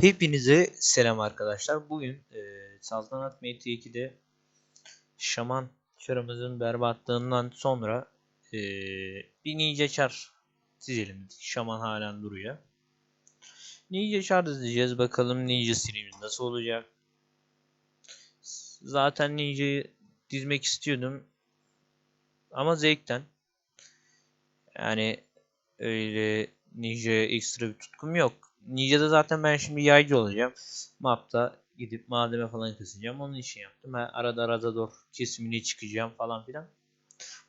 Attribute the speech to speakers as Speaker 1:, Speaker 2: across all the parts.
Speaker 1: Hepinize selam arkadaşlar. Bugün e, Saltanat MT2'de Şaman çarımızın berbatlığından sonra e, bir Ninja Char dizelim. Şaman halen duruyor. Ninja Char dizeceğiz. Bakalım Ninja serimiz nasıl olacak. Zaten Ninja'yı dizmek istiyordum. Ama zevkten. Yani öyle Ninja'ya ekstra bir tutkum yok. Ninja'da zaten ben şimdi yaycı olacağım. Map'ta gidip malzeme falan kasacağım. Onun için yaptım. Ben arada doğru kesimine çıkacağım falan filan.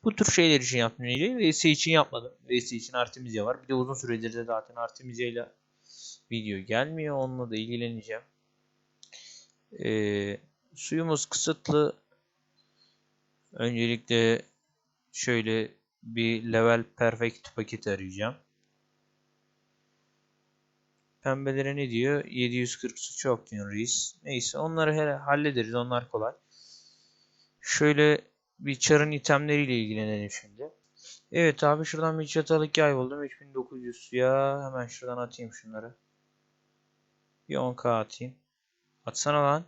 Speaker 1: Bu tür şeyler için yaptım Ninja'yı. VS için yapmadım. VS için Artemisia var. Bir de uzun süredir de zaten Artemisia ile video gelmiyor. Onunla da ilgileneceğim. Ee, suyumuz kısıtlı. Öncelikle şöyle bir level perfect paket arayacağım. Pembelere ne diyor? 740 su çok diyor reis. Neyse onları hallederiz. Onlar kolay. Şöyle bir çarın itemleriyle ilgilenelim şimdi. Evet abi şuradan bir çatalık yay buldum. 3900 ya. Hemen şuradan atayım şunları. Bir 10k atayım. Atsana lan.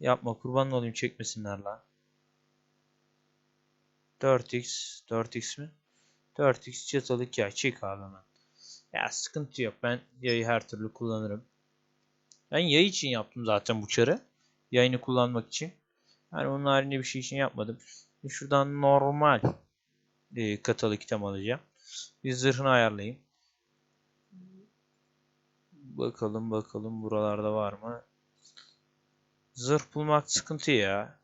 Speaker 1: Yapma kurban olayım çekmesinler lan. 4x. 4x mi? 4x çatalık yay. Çek abi hemen. Ya sıkıntı yok. Ben yayı her türlü kullanırım. Ben yay için yaptım zaten bu çarı. Yayını kullanmak için. Yani onun haricinde bir şey için yapmadım. Şuradan normal e, katalık item alacağım. Bir zırhını ayarlayayım. Bakalım bakalım buralarda var mı? Zırh bulmak sıkıntı ya.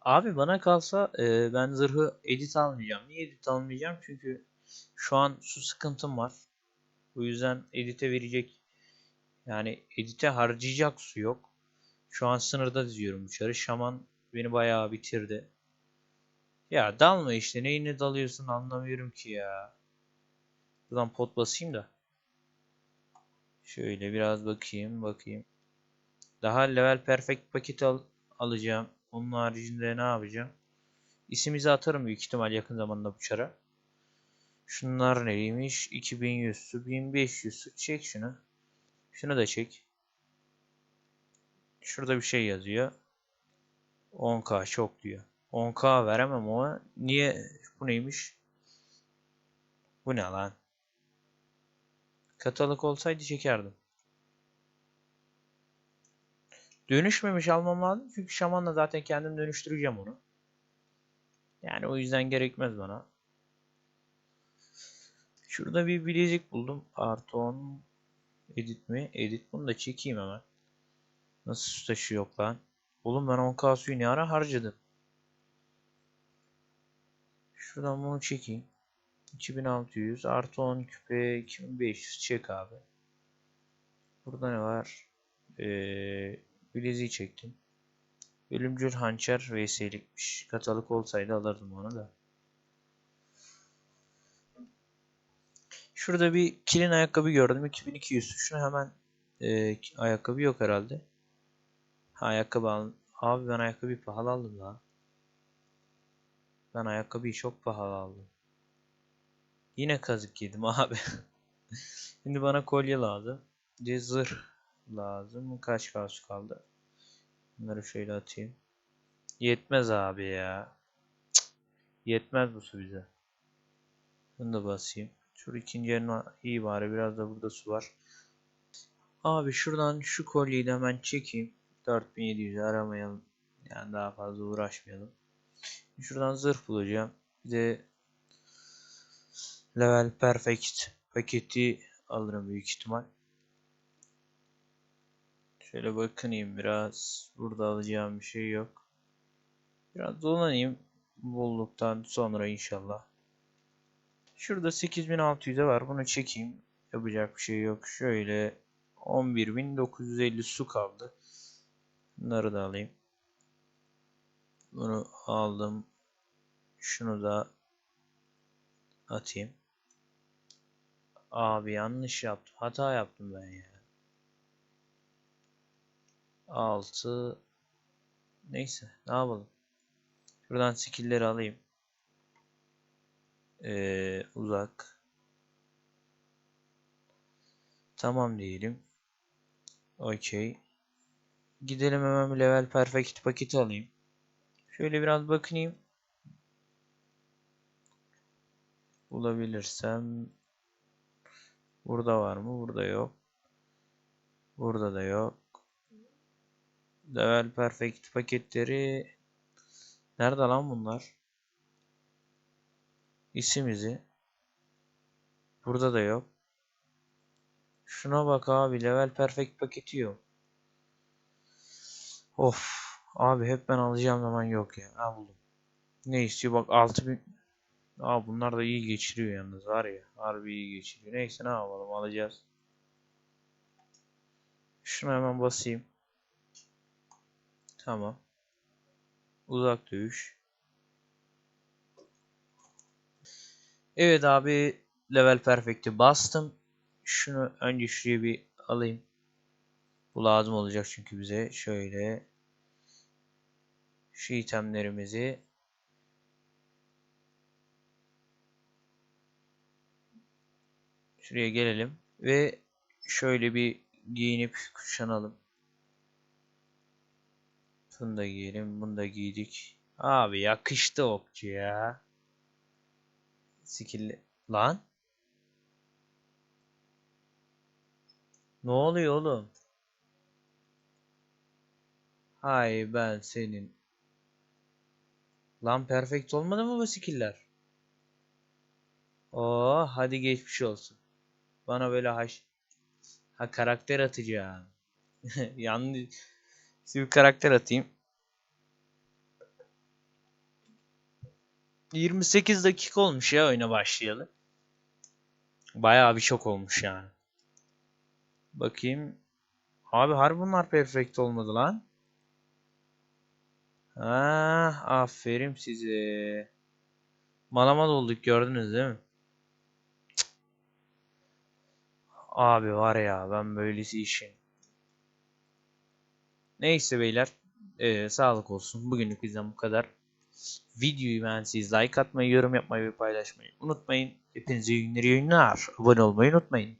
Speaker 1: Abi bana kalsa e, ben zırhı edit almayacağım. Niye edit almayacağım? Çünkü şu an su sıkıntım var. Bu yüzden edite verecek yani edite harcayacak su yok. Şu an sınırda diziyorum uçarı. Şaman beni bayağı bitirdi. Ya dalma işte. Neyine dalıyorsun anlamıyorum ki ya. Buradan pot basayım da. Şöyle biraz bakayım bakayım. Daha level perfect paket al alacağım. Onun haricinde ne yapacağım? İsimizi atarım büyük ihtimal yakın zamanda bu çara. Şunlar neymiş? 2100 su, 1500 su. Çek şunu. Şunu da çek. Şurada bir şey yazıyor. 10k çok diyor. 10k veremem ama niye? Bu neymiş? Bu ne lan? Katalık olsaydı çekerdim. Dönüşmemiş almam lazım. Çünkü şamanla zaten kendim dönüştüreceğim onu. Yani o yüzden gerekmez bana. Şurada bir bilezik buldum. Artı 10 edit mi? Edit bunu da çekeyim hemen. Nasıl su taşı yok lan? Oğlum ben 10k suyu ne ara harcadım? Şuradan bunu çekeyim. 2600 artı 10 küpe 2500 çek abi. Burada ne var? Ee, bileziği çektim. Ölümcül hançer vs'likmiş. Katalık olsaydı alırdım onu da. Şurada bir kilin ayakkabı gördüm. 2200. Şunu hemen e, ayakkabı yok herhalde. Ha, ayakkabı al. Abi ben ayakkabıyı pahalı aldım la. Ben ayakkabıyı çok pahalı aldım. Yine kazık yedim abi. Şimdi bana kolye lazım. Zırh lazım. Kaç kaos kaldı? Bunları şöyle atayım. Yetmez abi ya. Cık. Yetmez bu su bize. Bunu da basayım. Şu ikinci yerine iyi bari biraz da burada su var. Abi şuradan şu kolyeyi de hemen çekeyim. 4700 aramayalım. Yani daha fazla uğraşmayalım. Şuradan zırh bulacağım. Bir de level perfect paketi alırım büyük ihtimal. Şöyle bakınayım biraz. Burada alacağım bir şey yok. Biraz dolanayım. Bulduktan sonra inşallah. Şurada 8600'e var. Bunu çekeyim. Yapacak bir şey yok. Şöyle 11950 su kaldı. Bunları da alayım. Bunu aldım. Şunu da atayım. Abi yanlış yaptım. Hata yaptım ben ya. 6 Neyse ne yapalım. Şuradan skill'leri alayım. Ee, uzak. Tamam diyelim. Okey. Gidelim hemen level perfect paketi alayım. Şöyle biraz bakayım. Bulabilirsem. Burada var mı? Burada yok. Burada da yok. Level perfect paketleri nerede lan bunlar? İsim izi. Burada da yok. Şuna bak abi level perfect paketi yok. Of abi hep ben alacağım zaman yok ya. Ha buldum. Ne istiyor bak 6000 Aa bunlar da iyi geçiriyor yalnız var ya. Harbi iyi geçiriyor. Neyse ne yapalım alacağız. Şunu hemen basayım. Tamam. Uzak dövüş. Evet abi level perfect'i bastım. Şunu önce şuraya bir alayım. Bu lazım olacak çünkü bize. Şöyle şu itemlerimizi şuraya gelelim ve şöyle bir giyinip kuşanalım. Bunu da giyelim. Bunu da giydik. Abi yakıştı okçu ya. Skill'li. Lan. Ne oluyor oğlum? Hay ben senin. Lan perfect olmadı mı bu skill'ler? Oo hadi geçmiş olsun. Bana böyle haş ha karakter atacağım. Yanlış bir karakter atayım. 28 dakika olmuş ya oyuna başlayalı. Bayağı bir çok olmuş yani. Bakayım. Abi harbi bunlar perfect olmadı lan. Ha, aferin size. Malamal olduk gördünüz değil mi? Abi var ya ben böylesi işin. Neyse beyler. Ee, sağlık olsun. Bugünlük bizden bu kadar. Videoyu beğendiyseniz like atmayı, yorum yapmayı ve paylaşmayı unutmayın. Hepinize iyi günler. Abone olmayı unutmayın.